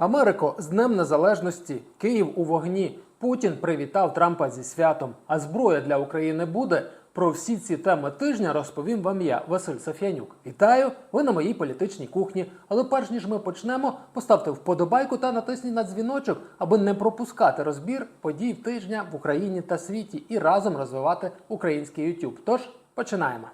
Америко, з Днем Незалежності, Київ у вогні. Путін привітав Трампа зі святом. А зброя для України буде. Про всі ці теми тижня розповім вам я, Василь Сафянюк. Вітаю! Ви на моїй політичній кухні. Але перш ніж ми почнемо, поставте вподобайку та натисніть на дзвіночок, аби не пропускати розбір подій тижня в Україні та світі і разом розвивати український YouTube. Тож починаємо.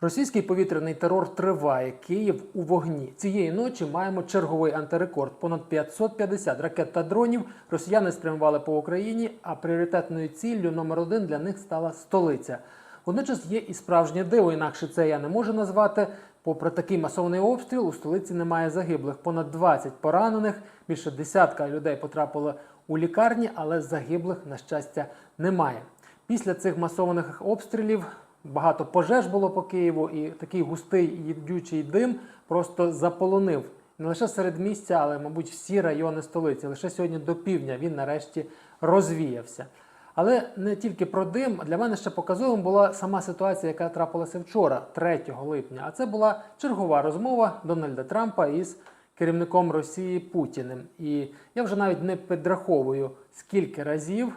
Російський повітряний терор триває. Київ у вогні. Цієї ночі маємо черговий антирекорд. Понад 550 ракет та дронів росіяни спрямували по Україні, а пріоритетною ціллю номер один для них стала столиця. Водночас є і справжнє диво, інакше це я не можу назвати. Попри такий масовний обстріл, у столиці немає загиблих. Понад 20 поранених, більше десятка людей потрапило у лікарні, але загиблих, на щастя, немає. Після цих масованих обстрілів багато пожеж було по Києву, і такий густий їдючий дим просто заполонив не лише серед місця, але, мабуть, всі райони столиці. Лише сьогодні до півдня він нарешті розвіявся. Але не тільки про дим, для мене ще показовим була сама ситуація, яка трапилася вчора, 3 липня. А це була чергова розмова Дональда Трампа із керівником Росії Путіним. І я вже навіть не підраховую, скільки разів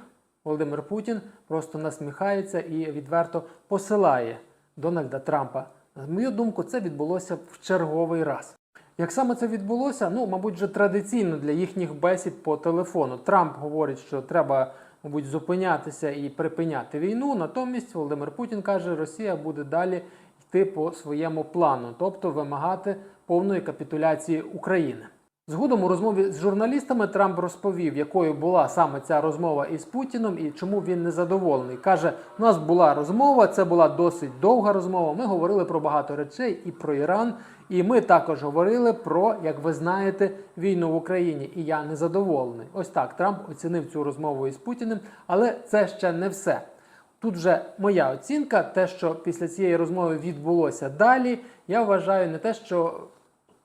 Володимир Путін просто насміхається і відверто посилає Дональда Трампа. На мою думку, це відбулося в черговий раз. Як саме це відбулося? Ну, мабуть, вже традиційно для їхніх бесід по телефону. Трамп говорить, що треба, мабуть, зупинятися і припиняти війну. Натомість Володимир Путін каже, Росія буде далі йти по своєму плану, тобто вимагати повної капітуляції України. Згодом у розмові з журналістами Трамп розповів, якою була саме ця розмова із Путіном і чому він незадоволений. Каже: у нас була розмова, це була досить довга розмова. Ми говорили про багато речей і про Іран. І ми також говорили про, як ви знаєте, війну в Україні. І я незадоволений. Ось так Трамп оцінив цю розмову із Путіним, але це ще не все. Тут вже моя оцінка, те, що після цієї розмови відбулося далі. Я вважаю не те, що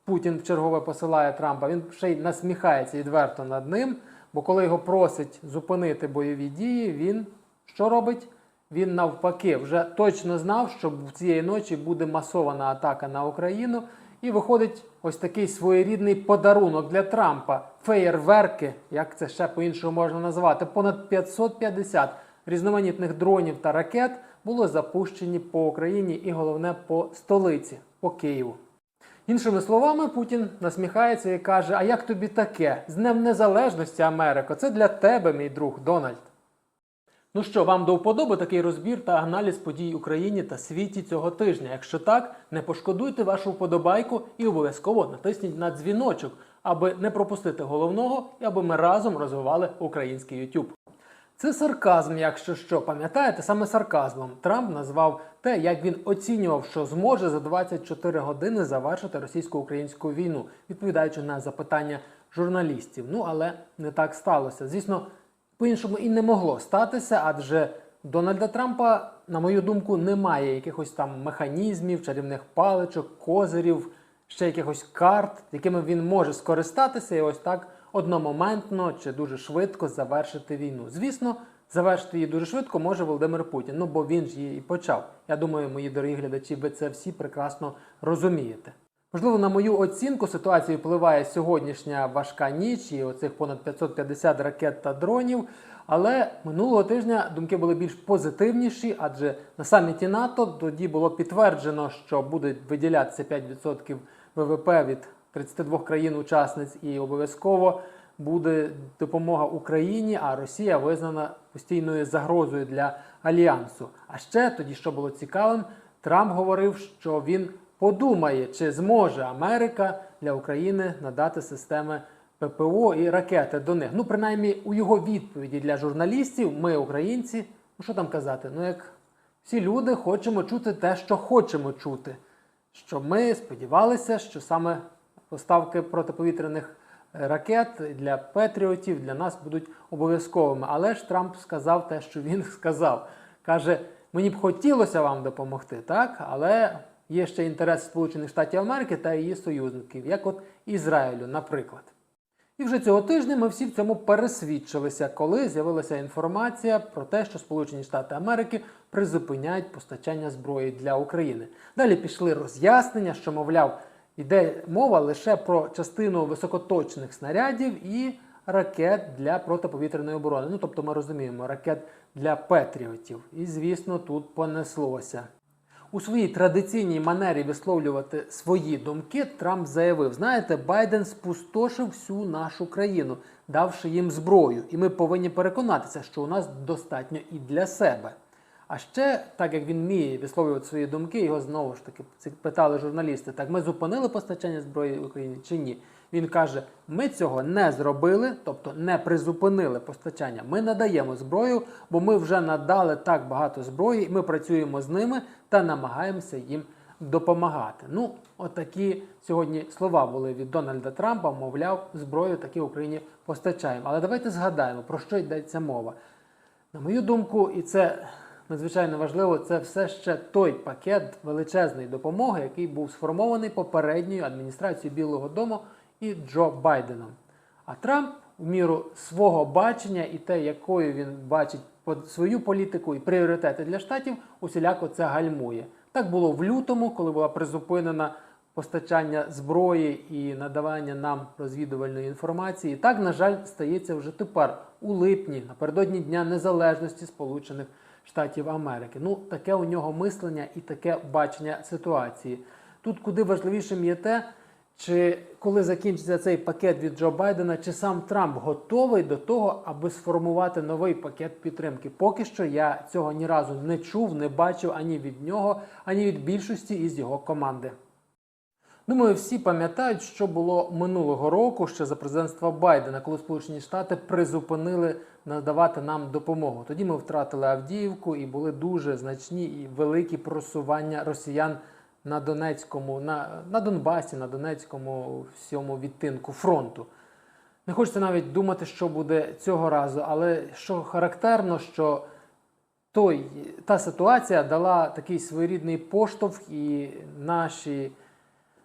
Путін вчергове посилає Трампа, він ще й насміхається відверто над ним. Бо коли його просить зупинити бойові дії, він що робить? Він навпаки вже точно знав, що в цієї ночі буде масована атака на Україну, і виходить ось такий своєрідний подарунок для Трампа. Феєрверки, як це ще по-іншому можна назвати, понад 550 різноманітних дронів та ракет було запущені по Україні і головне по столиці, по Києву. Іншими словами, Путін насміхається і каже: А як тобі таке? З Днем Незалежності Америка, це для тебе, мій друг Дональд. Ну що, вам до вподоби такий розбір та аналіз подій Україні та світі цього тижня? Якщо так, не пошкодуйте вашу вподобайку і обов'язково натисніть на дзвіночок, аби не пропустити головного і аби ми разом розвивали український YouTube. Це сарказм, якщо що, пам'ятаєте, саме сарказмом Трамп назвав те, як він оцінював, що зможе за 24 години завершити російсько-українську війну, відповідаючи на запитання журналістів. Ну але не так сталося. Звісно, по-іншому і не могло статися, адже Дональда Трампа, на мою думку, немає якихось там механізмів, чарівних паличок, козирів, ще якихось карт, якими він може скористатися і ось так одномоментно чи дуже швидко завершити війну. Звісно, завершити її дуже швидко може Володимир Путін, ну бо він ж її і почав. Я думаю, мої дорогі глядачі, ви це всі прекрасно розумієте. Можливо, на мою оцінку ситуації впливає сьогоднішня важка ніч і оцих понад 550 ракет та дронів. Але минулого тижня думки були більш позитивніші, адже на саміті НАТО тоді було підтверджено, що буде виділятися 5% ВВП від 32 країн-учасниць, і обов'язково буде допомога Україні, а Росія визнана постійною загрозою для альянсу. А ще тоді, що було цікавим, Трамп говорив, що він подумає, чи зможе Америка для України надати системи ППО і ракети до них. Ну, принаймні, у його відповіді для журналістів, ми, українці, ну що там казати? Ну, як всі люди хочемо чути те, що хочемо чути. Що ми сподівалися, що саме поставки протиповітряних е, ракет для патріотів для нас будуть обов'язковими. Але ж Трамп сказав те, що він сказав. Каже: мені б хотілося вам допомогти, так, але є ще інтерес Сполучених Штатів Америки та її союзників, як от Ізраїлю, наприклад. І вже цього тижня ми всі в цьому пересвідчилися, коли з'явилася інформація про те, що Сполучені Штати Америки призупиняють постачання зброї для України. Далі пішли роз'яснення, що, мовляв, йде мова лише про частину високоточних снарядів і ракет для протиповітряної оборони. Ну тобто ми розуміємо, ракет для патріотів. І звісно, тут понеслося. У своїй традиційній манері висловлювати свої думки Трамп заявив: знаєте, Байден спустошив всю нашу країну, давши їм зброю, і ми повинні переконатися, що у нас достатньо і для себе. А ще, так як він вміє висловлювати свої думки, його знову ж таки питали журналісти: так ми зупинили постачання зброї Україні чи ні? Він каже: ми цього не зробили, тобто не призупинили постачання. Ми надаємо зброю, бо ми вже надали так багато зброї, і ми працюємо з ними та намагаємося їм допомагати. Ну, отакі сьогодні слова були від Дональда Трампа, мовляв, зброю таки Україні постачаємо. Але давайте згадаємо, про що йдеться мова. На мою думку, і це надзвичайно важливо, це все ще той пакет величезної допомоги, який був сформований попередньою адміністрацією Білого Дому і Джо Байденом. А Трамп в міру свого бачення і те, якою він бачить свою політику і пріоритети для штатів, усіляко це гальмує. Так було в лютому, коли була призупинена постачання зброї і надавання нам розвідувальної інформації. Так, на жаль, стається вже тепер у липні, напередодні Дня Незалежності Сполучених Штатів Америки. Ну, таке у нього мислення і таке бачення ситуації. Тут куди важливішим є те, чи коли закінчиться цей пакет від Джо Байдена, чи сам Трамп готовий до того, аби сформувати новий пакет підтримки? Поки що я цього ні разу не чув, не бачив ані від нього, ані від більшості із його команди. Думаю, всі пам'ятають, що було минулого року ще за президентства Байдена, коли Сполучені Штати призупинили надавати нам допомогу. Тоді ми втратили Авдіївку і були дуже значні і великі просування росіян на Донецькому, на, на Донбасі, на Донецькому всьому відтинку фронту. Не хочеться навіть думати, що буде цього разу, але що характерно, що той, та ситуація дала такий своєрідний поштовх, і наші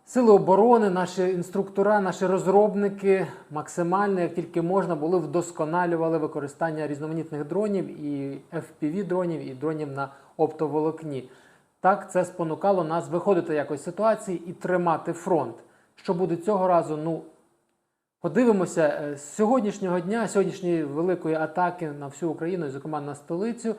сили оборони, наші інструктора, наші розробники максимально, як тільки можна, були вдосконалювали використання різноманітних дронів і FPV дронів, і дронів на оптоволокні. Так, це спонукало нас виходити якось з ситуації і тримати фронт. Що буде цього разу? Ну, Подивимося е, з сьогоднішнього дня, сьогоднішньої великої атаки на всю Україну, зокрема на столицю.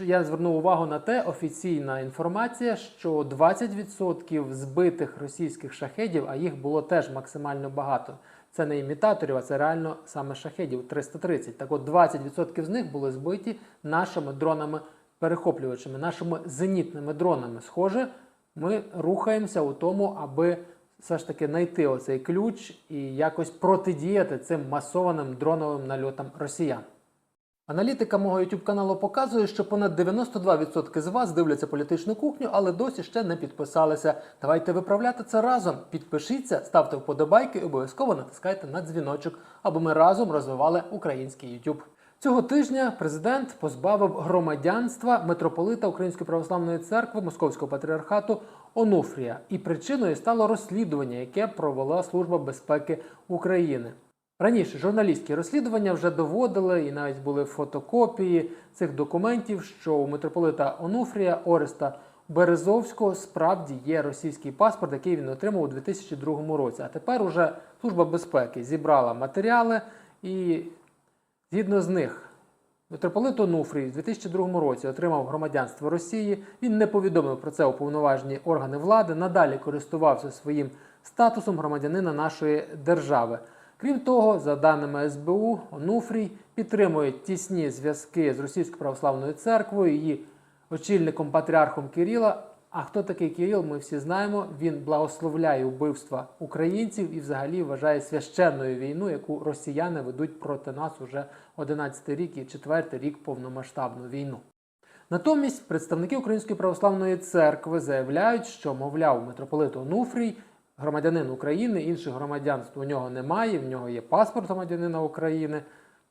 Я звернув увагу на те, офіційна інформація, що 20% збитих російських шахедів, а їх було теж максимально багато. Це не імітаторів, а це реально саме шахедів 330. Так от 20% з них були збиті нашими дронами-перехоплювачами, нашими зенітними дронами. Схоже, ми рухаємося у тому, аби все ж таки знайти оцей ключ і якось протидіяти цим масованим дроновим нальотам росіян. Аналітика мого YouTube каналу показує, що понад 92% з вас дивляться політичну кухню, але досі ще не підписалися. Давайте виправляти це разом. Підпишіться, ставте вподобайки обов'язково натискайте на дзвіночок, аби ми разом розвивали український YouTube. Цього тижня президент позбавив громадянства митрополита Української православної церкви Московського патріархату Онуфрія, і причиною стало розслідування, яке провела Служба безпеки України. Раніше журналістські розслідування вже доводили, і навіть були фотокопії цих документів, що у митрополита Онуфрія Ореста Березовського справді є російський паспорт, який він отримав у 2002 році. А тепер уже Служба безпеки зібрала матеріали і згідно з них. Митрополит Онуфрій у 2002 році отримав громадянство Росії. Він не повідомив про це уповноважені органи влади, надалі користувався своїм статусом громадянина нашої держави. Крім того, за даними СБУ, Онуфрій підтримує тісні зв'язки з Російською православною церквою, її очільником патріархом Кирила. А хто такий Кирил, ми всі знаємо. Він благословляє вбивства українців і взагалі вважає священною війну, яку росіяни ведуть проти нас уже 11 рік і 4 рік повномасштабну війну. Натомість представники Української православної церкви заявляють, що, мовляв, митрополит Онуфрій громадянин України, інших громадянств у нього немає, в нього є паспорт громадянина України.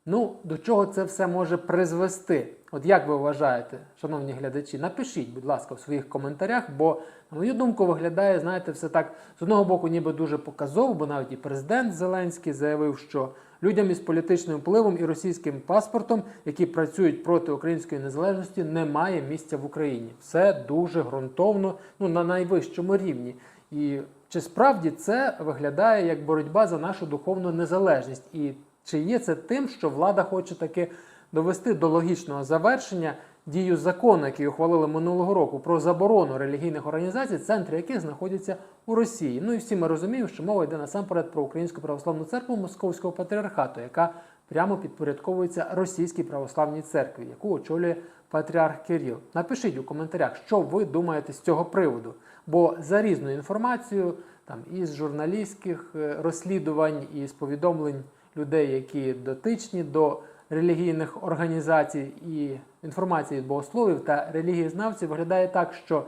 Ну, до чого це все може призвести? От як ви вважаєте, шановні глядачі, напишіть, будь ласка, в своїх коментарях, бо, на мою думку, виглядає, знаєте, все так з одного боку, ніби дуже показово, бо навіть і президент Зеленський заявив, що людям із політичним впливом і російським паспортом, які працюють проти української незалежності, немає місця в Україні. Все дуже ґрунтовно, ну на найвищому рівні. І чи справді це виглядає як боротьба за нашу духовну незалежність? І чи є це тим, що влада хоче таки довести до логічного завершення дію закону, який ухвалили минулого року про заборону релігійних організацій, центри яких знаходяться у Росії? Ну і всі ми розуміємо, що мова йде насамперед про Українську православну церкву Московського патріархату, яка прямо підпорядковується російській православній церкві, яку очолює патріарх Кирил. Напишіть у коментарях, що ви думаєте з цього приводу. Бо за різною інформацією, там із журналістських е, розслідувань і з повідомлень людей, які дотичні до релігійних організацій і інформації від богословів та релігієзнавців, виглядає так, що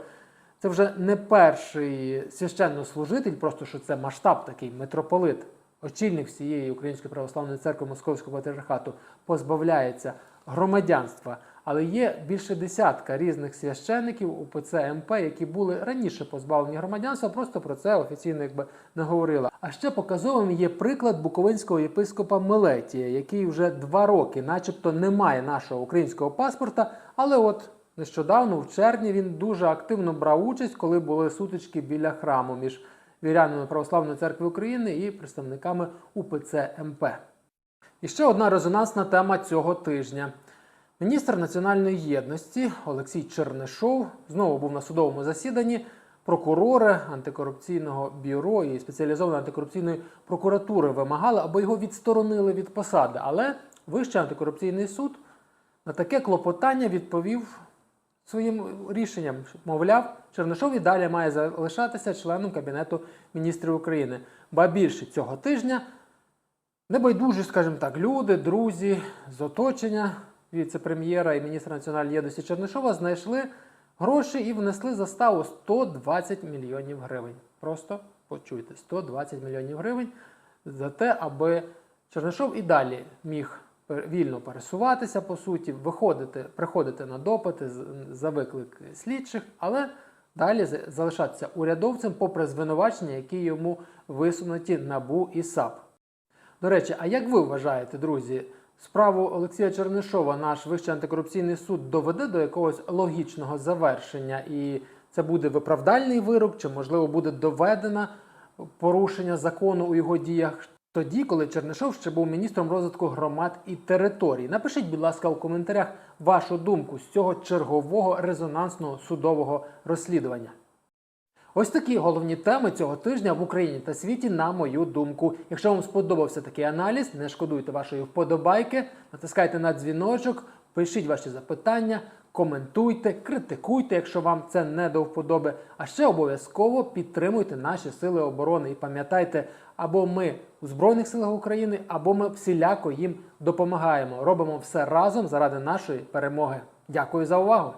це вже не перший священнослужитель, просто що це масштаб такий митрополит, очільник всієї Української православної церкви Московського патріархату, позбавляється громадянства. Але є більше десятка різних священників УПЦ МП, які були раніше позбавлені громадянства, просто про це офіційно якби не говорили. А ще показовим є приклад буковинського єпископа Мелетія, який вже два роки, начебто, не має нашого українського паспорта, але от нещодавно, в червні, він дуже активно брав участь, коли були сутички біля храму між вірянами Православної церкви України і представниками УПЦ МП. І ще одна резонансна тема цього тижня. Міністр національної єдності Олексій Чернишов знову був на судовому засіданні. Прокурори антикорупційного бюро і спеціалізованої антикорупційної прокуратури вимагали, аби його відсторонили від посади. Але Вищий антикорупційний суд на таке клопотання відповів своїм рішенням. Мовляв, Чернишов і далі має залишатися членом Кабінету міністрів України. Ба більше цього тижня Небайдужі, скажімо так, люди, друзі з оточення віце-прем'єра і міністра національної єдності Чернишова знайшли гроші і внесли заставу 120 мільйонів гривень. Просто почуйте, 120 мільйонів гривень за те, аби Чернишов і далі міг вільно пересуватися по суті, виходити, приходити на допити за виклик слідчих, але далі залишатися урядовцем попри звинувачення, які йому висунуті НАБУ і САП. До речі, а як ви вважаєте, друзі, справу Олексія Чернишова наш Вищий антикорупційний суд доведе до якогось логічного завершення, і це буде виправдальний вирок, чи можливо буде доведено порушення закону у його діях? Тоді, коли Чернишов ще був міністром розвитку громад і територій. Напишіть, будь ласка, у коментарях вашу думку з цього чергового резонансного судового розслідування. Ось такі головні теми цього тижня в Україні та світі, на мою думку. Якщо вам сподобався такий аналіз, не шкодуйте вашої вподобайки, натискайте на дзвіночок, пишіть ваші запитання, коментуйте, критикуйте, якщо вам це не до вподоби. А ще обов'язково підтримуйте наші сили оборони і пам'ятайте, або ми у Збройних силах України, або ми всіляко їм допомагаємо. Робимо все разом заради нашої перемоги. Дякую за увагу!